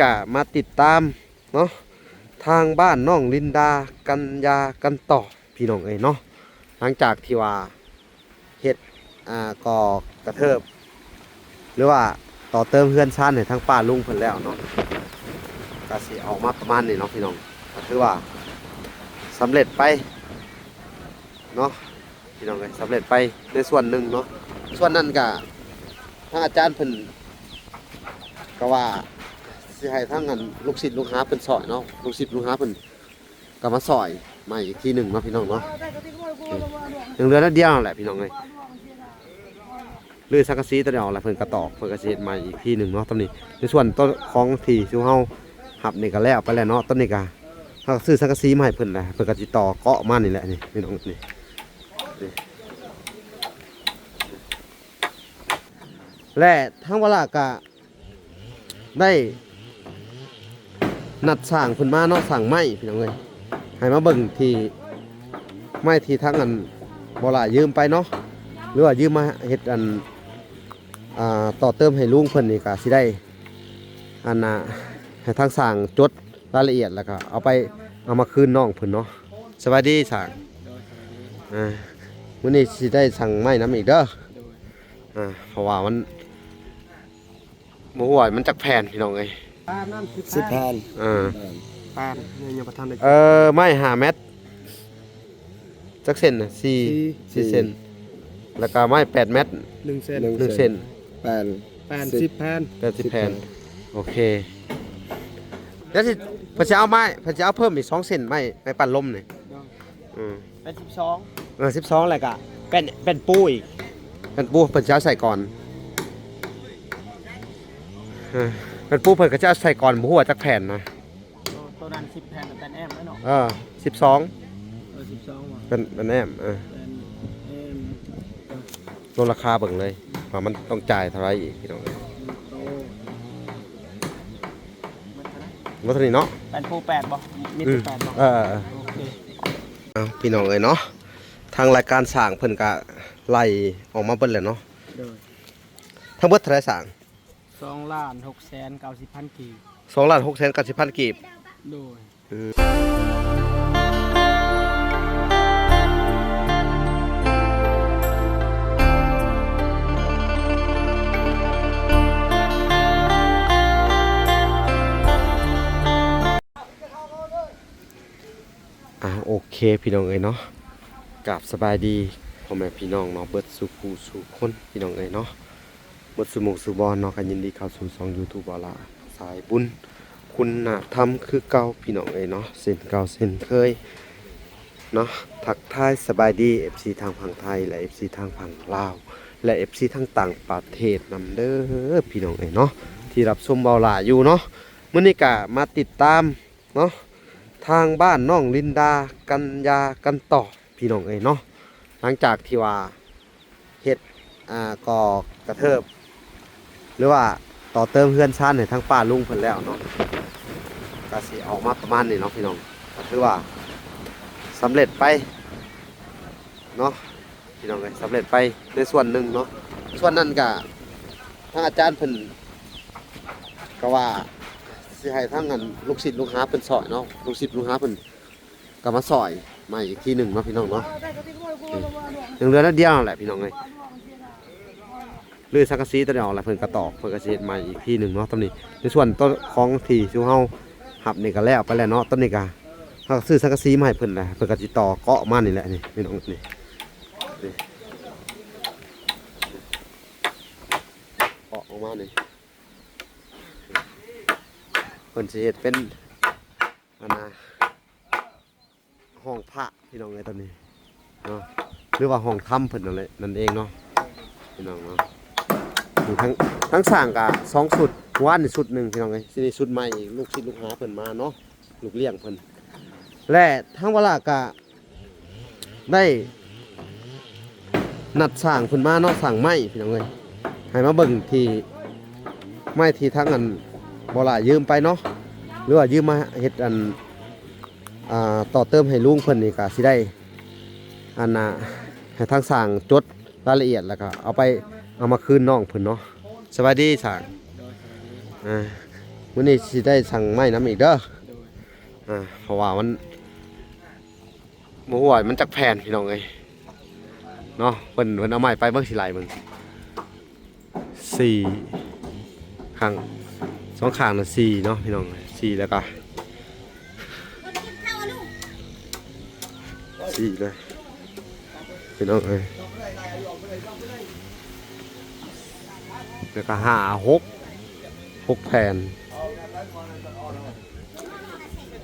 กะมาติดตามเนาะทางบ้านน้องลินดากันยากันต่อพี่น้องเอ้ยเนาะหลังจากที่ว่าเฮ็ดอ่าก่อกระเทิบ หรือว่าต่อเติมเพื่อนชั้นให้ทั้งป้าลุงเพิ่นแล้วเนาะก็สิออกมาประมาณนี้เนาะพี่น้องก็ถือว่าสำเร็จไปเนาะพี่น้องเอ้ยสำเร็จไปในส่วนหนึ่งเนาะส่วนนั้นก็ทางอาจารย์เพิ่นก็ว่า สิให้ทั้งอันลูกศิษย์ลูกหาเพิ่นสอยเนาะลูกศิษย์ลูกหาเพิ่นก็มาสอยใหม่อีกทีหนึ่งเนาะพี่น้องเนาะยังเหลือนิดเดียวนั่นแหละพี่น้องเอ้ยลือสังกะสีตัวเดียวแหละเพิ่นกระตอกเพิ่นก็สิเฮ็ดใหม่อีกทีหนึ่งเนาะตอนนี้ในส่วนต้นของที่ชูเฮาหับนี่ก็แล้วไปแล้วเนาะต้นนี้ก็เฮาก็ซื้อสังกะสีมาให้เพิ่นแหละเพิ่นก็สิต่อเกาะมานี่แหละนี่พี่น้องนี่นี่และทั้งเวลาก็ได้ นัดสั่งเพิ่นมาเนาะสั่งไม้พี่น้องเอ้ยให้มาเบิ่งที่ไม้ที่ทั้งอันบ่ล่ะยืมไปเนาะหรือว่ายืมมาเฮ็ดอันอ่าต่อเติมให้ลุงเพิ่นนี่ก็สิได้อันน่ะให้ทางสั่งจดรายละเอียดแล้วก็เอาไปเอามาคืนน้องเพิ่นเนาะสวัสดีสั่งอ่ามื้อนี้สิได้สั่งไม้นํอีกเด้ออ่าเพราะว่ามันหมูหวามันจักแผ่นพี่น้องเอ้ย สิบแผ่นเออแปดเนี่ยยังประทานได้เออไม่หาเม็ดจักเซนน่ะสี่สี่เซนแล้วก็ไม้แปดเม็ดหนึ่งเซนหนึ่งเซนแปดแปดสิบแผ่นแปดสิบแผ่นโอเคแล้วสิเพอจะเอาไม้เพอจะเอาเพิ่มอีกสองเซนไม้ไม้ปั่นลมนี่อืมเป็นสิบสองเออสิบสองอะไรกะเป็นเป็นปูอีกเป็นปูเพิ่นจะเอาใส่ก่อน เออเป็นปูเพิ่นก็จะเอาใส่ก่อนหมูหัวจักแผ่นนะตัวนั้นสิบแผ่นเป็นแอมไหมเนาะเออสิบสองเออสิบสองว่ะเป็นเป็นแอมเออเป็นแอมลดราคาเบิ่งเลยว่ามันต้องจ่ายเท่าไหรอีกพี่น้องเอ้ยโตลดเท่านี้เนาะเป็นโปรแปดบ่มีตัวแปดบ่เออเออ โอเค เอาพี่น้องเอ้ยเนาะทางรายการสร้างเพิ่นก็ไล่ออกมาเบิ่แล้วเนาะโดย ทั้งเบิดเท่าไหรสร้าง สองล้านหกแสนเก้าสิบพันกี2ล้าน6แสน90พันกีบโดยอ่าโอเคพี่น้องเอ้ยเนาะกราบสบายดีพ่อแม่พี่น้องเนาะเบิดสู่ผู้สู่คนพี่น้องเอ้ยเนาะเบิดสู่หมู่สู่บอลเนาะกันยินดีเข้าสู่ช่อง YouTube บอลาสายบุญ คุณธรรมคือเก่าพี่น้องเอ้เนาะเส้นเก่าเส้นเคยเนาะทักทายสบายดี FC ทางฝั่งไทย และ FC ทางฝั่งลาว และ FC ทางต่างประเทศนำเด้อพี่น้องเอ๋เนาะที่รับชมบาหลาอยู่เนาะเมื้อนี้ก็มาติดตามเนาะทางบ้านน้องลินดากันยากันต่อพี่น้องเอ๋เนาะหลังจากที่ว่าเฮ็ดอ่าก่อกระเทิบ หรือว่าต่อเติมเพื่อนชั้นให้ทั้งป้าลุงเพิ่นแล้วเนาะก็สิออกมาประมาณนี้เนาะพี่น้องก็ถือว่าสำเร็จไปเนาะพี่น้องเลยสำเร็จไปในส่วนหนึ่งเนาะส่วนนั้นก็ทางอาจารย์เพิ่นก็ว่าสิให้ทั้งอันลูกศิษย์ลูกหาเพิ่นสอยเนาะลูกศิษย์ลูกหาเพิ่นก็มาสอยใหม่อีกทีหนึ่งเนาะพี่น้องเนาะยังเหลือนิดเดียวนั่นแหละพี่น้องเลย ลือสังกะสีตัวเดียวแหละเพิ่นกระตอกเพิ่นก็สิเฮ็ดใหม่อีกทีหนึ่งเนาะตอนนี้ในส่วนต้นของที่ชูเฮาหับนี่ก็แล้วไปแล้วเนาะต้นนี้ก็เขาซื้อสังกะสีมาให้เพิ่นแหละเพิ่นก็สิต่อเกาะมานี่แหละนี่พี่น้องนี่เกาะออกมานี่เพิ่นสิเฮ็ดเป็นอันน่ะห้องพระพี่น้องเลยตอนนี้เนาะหรือว่าห้องถ้ำเพิ่นนั่นแหละนั่นเองเนาะพี่น้องเนาะ ทั้งทั้งสร้างกะสองสุดว่านสุดหนึ่งพี่น้องเลยสินี่สุดใหม่ลูกศิษย์ลูกหาเพิ่นมาเนาะลูกเลี้ยงเพิ่นและทั้งเวลากะได้นัดสั่งเพิ่นมาเนาะสั่งไม้พี่น้องเอ้ยให้มาเบิ่งที่ไม้ที่ทั้งอันบ่ล่ะยืมไปเนาะหรือว่ายืมมาเฮ็ดอันอ่าต่อเติมให้ลุงเพิ่นนี่ก็สิได้อันน่ะให้ทางสั่งจดรายละเอียดแล้วก็เอาไป เอามาคืนน้องเพิ่นเนาะสวัสดีสั่งอ่ามื้อนี้สิได้สั่งไม้น้ำอีกเด้ออ่าเพราะว่ามันบ่ฮู้ว่ามันจักแผ่นพี่น้องเอ้ยเนาะเพิ่นเพิ่นเอาไม้ไปเบิ่งสิหลายเบิ่งสี่ข้างสองข้างน่ะสี่เนาะพี่น้องสี่แล้วก็สี่เลยพี่น้องเอ้ย แล้วก็ห้าหกหกแผ่น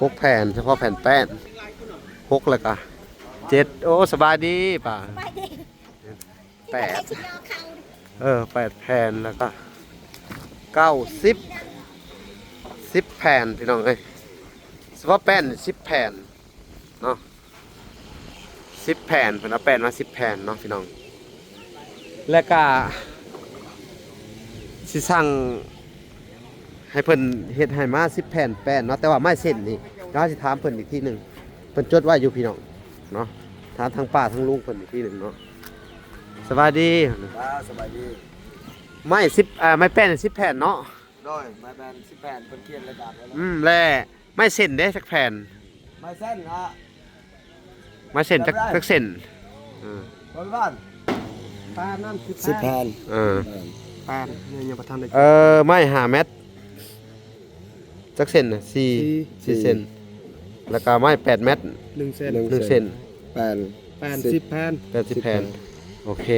หกแผ่นเฉพาะแผ่นแป้นหกแล้วก็เจ็ดโอ้สบายดีป่ะไปดิแปดชิโนเขาเออแปดแผ่นแล้วก็เก้าสิบสิบแผ่นพี่น้องเอ้ยเฉพาะแป้นสิบแผ่นเนาะสิบแผ่นเพิ่นเอาแป้นมาสิบแผ่นเนาะพี่น้อง แล้วก็ สิสั่งให้เพิ่นเฮ็ดให้มาสิบแผ่นแป้นเนาะแต่ว่าไม่เส้นนี่เราสิถามเพิ่นอีกทีหนึ่งเพิ่นจดไว้อยู่พี่น้องเนาะถามทางป้าทางลุงเพิ่นอีกทีหนึ่งเนาะสวัสดีอ่าสบายดีไม่สิบอ่าไม่แป้นสิบแผ่นเนาะโดยมาแบนสิบแปดเป็นเขียนระดับไว้แล้วอืมแล้วไม่เส้นเด้สักแผ่นมาเส้นอะไม่เส้นจักได้สักเส้นเออบ้านบ้านปลาน้ำสิบสิบแผ่นเออ ปลาเนี่ยยังประทันได้เออไม่หาเม็ดจักเส้นน่ะสี่สี่ สี่เส้นแล้วก็ไม้แปดเม็ดหนึ่งเซนหนึ่งเส้นแผ่นแปดสิบแผ่นแปดสิบแผ่นโอเค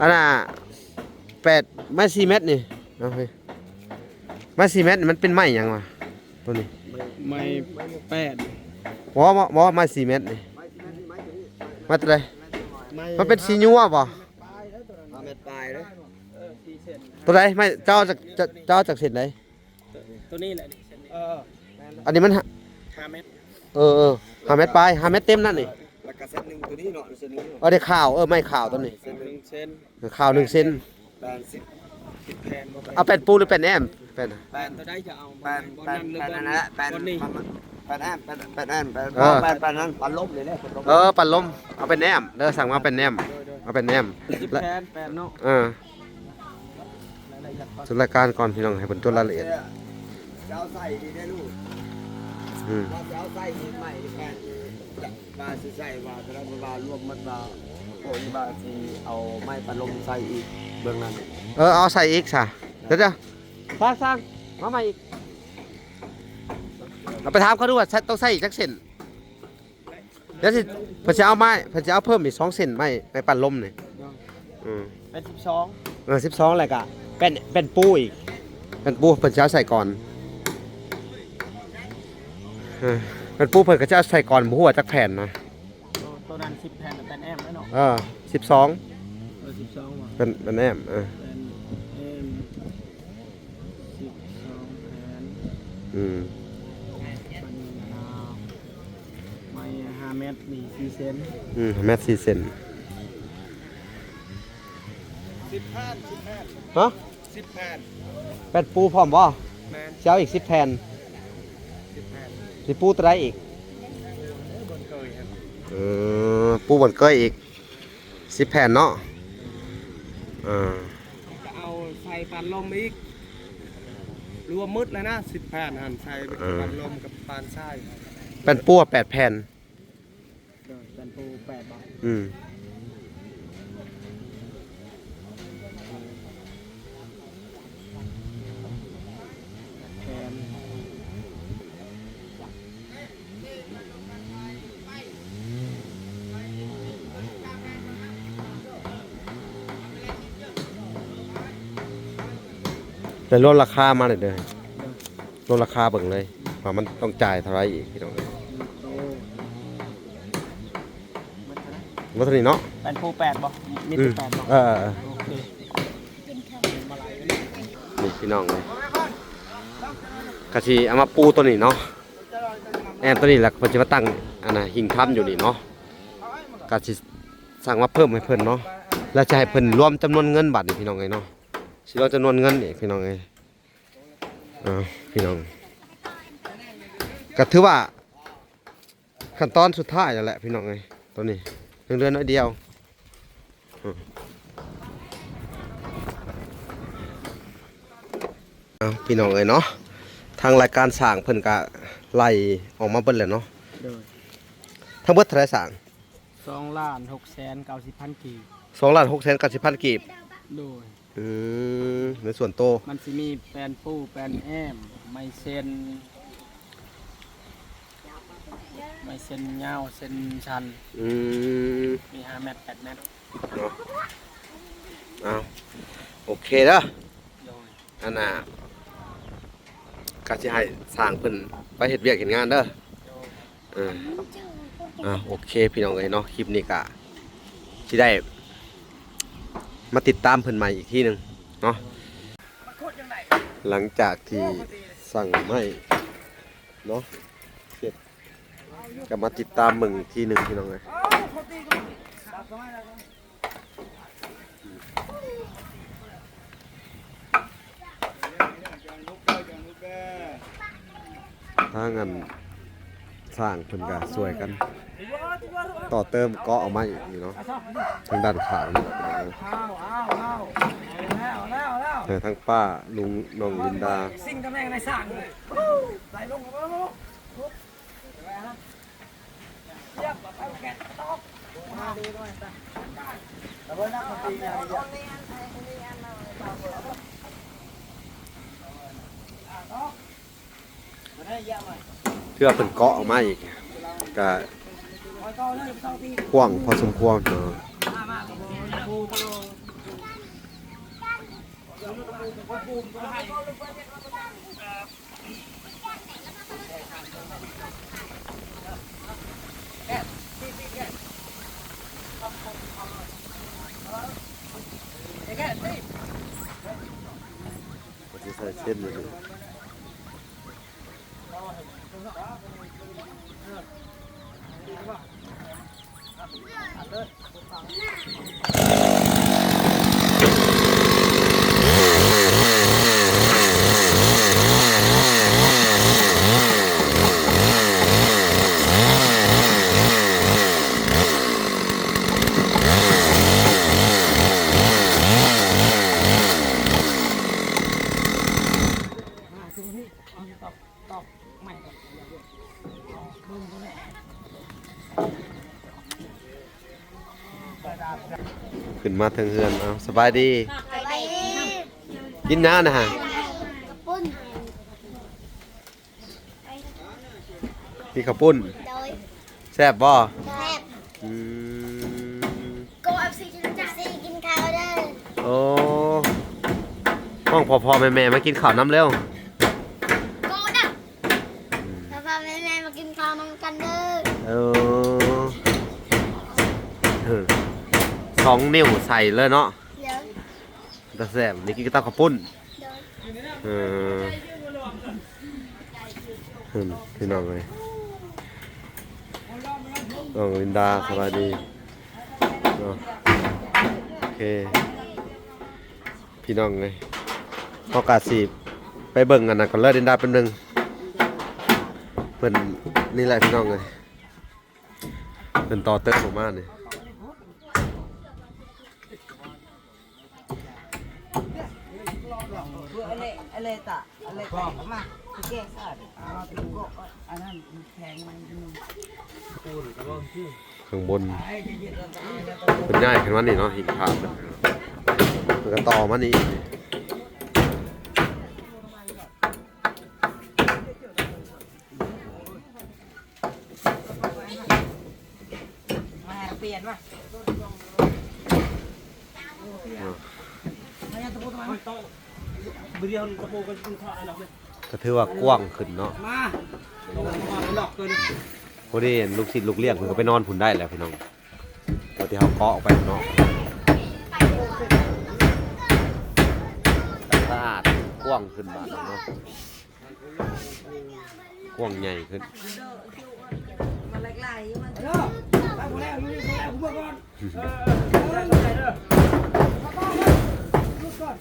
อันน่ะแปดไม้สี่เม็ดนี่เอาเฮ้ยไม้สี่เม็ดนี่มันเป็นไม้หยังวะตัวนี้ไม่แปดหมอหมอหมอไม้สี่เม็ดนี่ไม้ตัวใดไม่มันเป็นสีนัวป่ะมาเม็ดปลายเลยเออสี่เซน ตัวใดไม่เจ้าจากเจ้าเจ้าจากเส้นไหนตัวนี้แหละนี่เซนเออแม่นอันนี้มันหาห้าเมตรเออเออหาเม็ดปลายหาเม็ดเต็มนั่นนี่แล้วก็เส้นหนึ่งตัวนี้เนาะเส้นหนึ่งเอาได้ข่าวเออไม่ข่าวตัวนี้เซนหนึ่งเซนข่าวหนึ่งเซนแผ่นสิบสิบแผ่นบ่เอาเป็นปูหรือเป็นแอมเป็นแผ่นตัวได้จะเอาแผ่นบอลแผ่นนั่นหรือแผ่นบอนั่ลนแหละแผ่นบอลนี่แผ่นแอมแผ่นแผ่นแอมแผ่นเออแผ่นแผ่นนั้นปันลบเลยเนี่ยปันลบเออปันลมเอาเป็นแอมเด้อสั่งมาเป็นแอมเอาเป็นแอมสิบและแผ่นแปดเนาะเออ สุดรายการก่อนพี่น้องให้เป็นตัวรายละเอียดจะเอาใส่ดีได้ลูกอืมว่าจะเอาใส่ดีใหม่แผ่นบาสิใส่ว่าจะได้บารวมมันบาโอ้ยบาสิเอาไม้ปันลมใส่อีกเบื้องนั้นเออเอาใส่อีกซะเดี๋ยวเดี๋ยวสร้างสร้างมาใหม่อีกเราไปถามเขาดูว่าใช้ต้องใส่อีกจักเส้นเดี๋ยวสิเพิ่นจะเอาไม้เพิ่นจะเอาเพิ่มอีกสองเส้นไม้ไม้ปั่นลมนี่อืมเป็นสิบสองเออสิบสองอะไรกะ เป็นเป็นปูอีกเป็นปูเพิ่นจะเอาใส่ก่อนเออเป็นปูเพิ่นก็จะเอาใส่ก่อนบ่ฮู้ว่าจักแผ่นนะตัวนั้นสิบแผ่นเป็นแอมแล้วเนาะเออสิบสองเออสิบสองว่ะเป็นเป็นแอมเออเป็นเอ็มสิบสองแผ่นอืมปันยาวไม่ห้าเมตรนี่สี่เซนอืมแมทสี่เซนสิบแผ่นสิบแผ่นฮะ สิบแผ่นเป็นปูพร้อมบ่แมนสิเช้าอีกสิบแผ่นสิบแผ่นสิปูตัวใดอีก บนเคยครับเออปูบนเกยอีกสิบแผ่นเนาะอ่าจะเอาใส่ปันลมอีกรวมมืดแล้วนะสิบแผ่นหันใส่ปันลมกับปานทรายเป็นปูแปดแผ่น เดี๋ยวเป็นปูแปดบาทอืม ลดราคามาหน่อยเด้อลดราคาเบิ่งเลยว่ามันต้องจ่ายเท่าไหรอีกพี่น้องเอ้ยโตมันเท่าไหร่ว่าเท่านี้เนาะเป็นปูแปดบ่มีอืแต่มแปดบ่เออเออเออโอเคกินข้าวนี่พี่น้องเลยกะทีเอามาปูตัวนี้เนาะแอนตัวนี้แหละเพิ่นจะมาตั้งอันน่ะหิงค้ำอยู่นี่เนาะกะสิสั่งมาเพิ่มให้เพิ่นเนาะแล้วจะให้เพิ่นรวมจำนวนเงินบัตรนี่พี่น้องเอ้ยเนาะ สิรวมจำนวนเงินนี่พี่น้องเอ้ยอ่าพี่น้องก็ถือว่า ขั้นตอนสุดท้ายแล้วแหละพี่น้องเอ้ยตัวนี้เดือนน้อยเดียวอืมอ่าเอาพี่น้องเอ้ยเนาะทางรายการสร้างเพิ่นก็ไล่ออกมาเบิดแล้วเนาะโดยทั้งเบิดเท่าไหร่สร้างสองล้านหกแสนเก้าสิบพันกีบ2ล้าน6แสน90พันกีบโดย อืมในส่วนโต มันสิมีแปลนปูแปลนแอม ไม่เส้นไม่เส้นยาวเส้นชัน อืมมีห้าเมตรแปดเมตรเนาะเอาโอเคเด้อโดยอันน่ะก็สิให้สร้างเพิ่นไปเฮ็ดเวียกเฮ็ดงานเด้อโดยเอออ่าโอเคพี่น้องเอ้ยเนาะคลิปนี้ก็สิได้ มาติดตามเพิ่นใหม่อีกที่หนึ่งเนาะหลังจากที่สั่งไม้เนาะเสร็จก็มาติดตามมึงอีกทีหนึ่งพี่น้องเอ้ยถ้างั้น สร้างเพิ่นก็สวยกัน ต่อเติมเกาะออกมาอีกนี่เนาะทางด้านขางนี่พี่น้องเอ้ยอ้าวอ้าวอ้าวแล้วแล้วแล้วเออทั้งป้าลุงน้องลินดาสิ่งตำแหน่งในสร้างเลยใส่ลงลูกเยี่ยมแบบแกะตอกมา ดีด้วยจ้ะแล้วเพิ่นนักดนตรีเนี่ยเพื่อเป็นเกาะออกมาอีกก็กว้างพอสมควรเนาะก็จะใส่เส้นเลย มาถึงนี่เอาตอกตอกใหม่ก่อนเบิ่งตัวนี้ ขึ้น มาทางเฮือนเอาสบายดี ไปดิกินน้ำนะฮะกระปุ้นพี่ข้าวปุ้นโดยแซ่บบ่แซ่บอืมโกเอฟซีกินจ้าซีกินข้าวเด้อโอ้ห้องพอพอแม่แม่ๆมากินข้าวน้ำเร็ว โกดักแล้วพาแม่แม่มากินข้าวนำกันเด้อ เออเออ สองนิ้วใส่เลยเนาะเดี๋ยวต่แซ่บนี่กินกับเต้าข้าวปุ้นเดี๋ยวเออเพิ่นพี่น้องเลยน้องลินดาสบายดีเนาะโอเค พี่น้องเลยพอกาสีไปเบิ่งกันนะก่อเลิศลินดาเป็นหนึ่งเพิ่นนี่แหละพี่น้องเลยเพิ่นต่อเติมออกมาเนี่ย อะไรอะไรตะอะไรตะมาแก้ขาดเอาเป็นกบอันนั้นแข็งมันนึงข้างบนเป็นง่ายขึ้นมานี่เนาะหินผาเพิ่นมันก็ต่อมานี่มาเปลี่ยนว่ะมายัง ตะปูทำไมบริยนตะโพกันกินข้าวอะไรเลยก็ถือว่ากว้างขึ้นเนาะมาลงมาหลอกเกินพอดีเห็นลูกศิษย์ลูกเลี้ยงเพิ่นก็ไปนอนพุ่นได้แล้วพี่น้องพอที่เขาเกาะออกไปข้างนอกสะอาดกว้างขึ้นบาดนี้เนาะกว้างใหญ่ขึ้นมาไล่ๆมันเด้อไปหมดแล้วนี่หมดแล้วผมบอกก่อนเออเออเออเด้อมาบ้านเลยลูกก่อน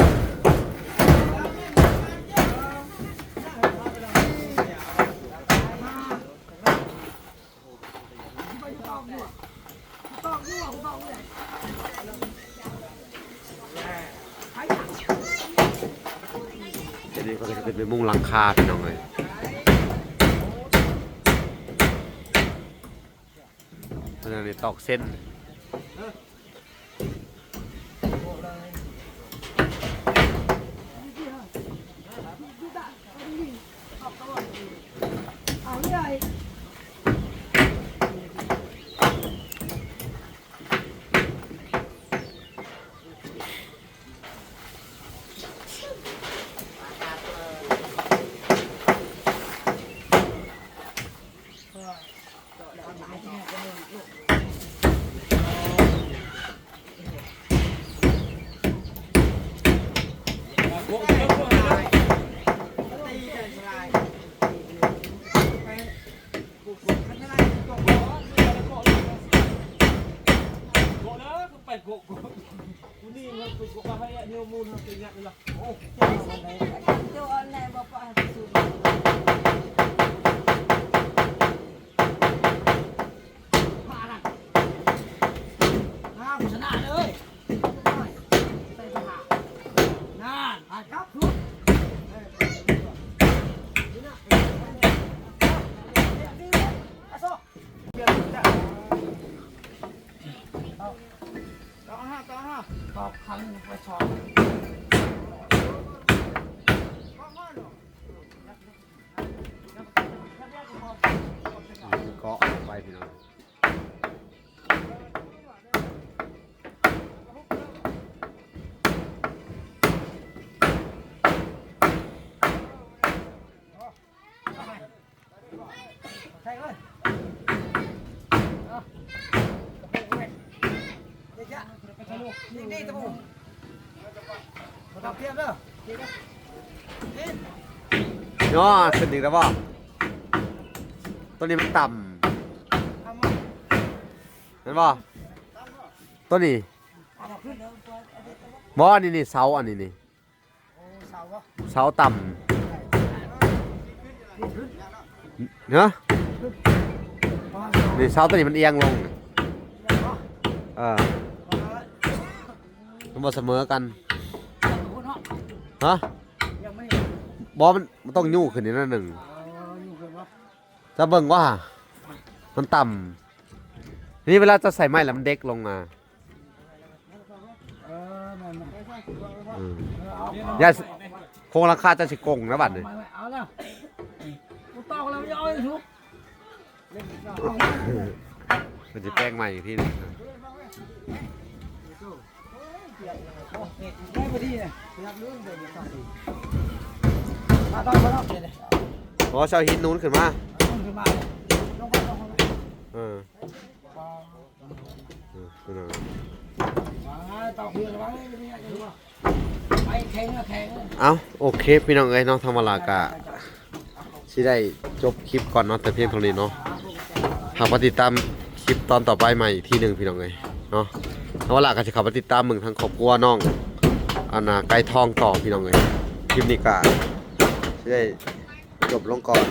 มุงหลังคาพี่น้องเลยเพราะฉะนั้นนี่ตอกเส้น เจ้าอันไหนบอกว่าสุด น้าชนะเลยใส่สหาน่าอาครับทุก ตอกครั้งไปสองเกาะไปพี่น้อง มาเทียบเด้อย่อขึ้นอีกแล้วบ่ต้นนี้มันต่ำเห็นบ่ต้นนี้เอามาขึ้นนี่นี่เสาอันนี้นี่เสาก็เสาต่ำเนาะนี่เสาตัวนี้มันเอียงลงเออมันบ่เสมอกัน ฮะยังไม่บ่มันมันต้องยู่ขึ้นนิดหนึ่งเอออยู่กันวะจะเบิ่งว่า มันต่ำนี่เวลาจะใส่ไม้แล้วมันเด็กลงมาเออนั่นน่ะอืมเอาอย่าสโครงราคาจะสิโกงนะบัดนี้ไม่ไม่เอาแล้วกูตอกแล้วไม่เอาไอ้ทุกเล่นอีกแล้วเอามันจะแป้งใหม่อีกทีหนึง ได้พอดีเลยอยากรู้เดี๋ยวจะต่อดีมาต่อมาต่อเดี๋ยวเดี๋ยวเพราะว่าเสาหินนู้นขึ้นมาลงขึ้นมาเลยลงไปลงไปเออเออขึ้นมามาต่อเพื่อนไว้ไม่มีอะไรรู้ป่ะไปแข่งก็แข่งเอาโอเคพี่น้องเอ้ยเนาะธรรมลากะที่ได้จบคลิปก่อนเนาะแต่เพียงเท่านี้เนาะหากมาติดตามคลิปตอนต่อไปใหม่อีกที่หนึ่งพี่น้องเอ้ยเนาะธรรมลาก็จะเข้ามาติดตามมึงทางครอบครัวน้อง อันน่ะไก่ทองต่อพี่น้องเลยคลิปนี้ก็จะได้จบลงก่อน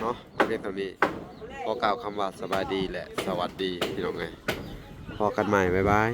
เนาะเรียกคำนี้ขอกล่าวคำว่าสบายดีและสวัสดีพี่น้องเลยพอกันใหม่บ๊ายบาย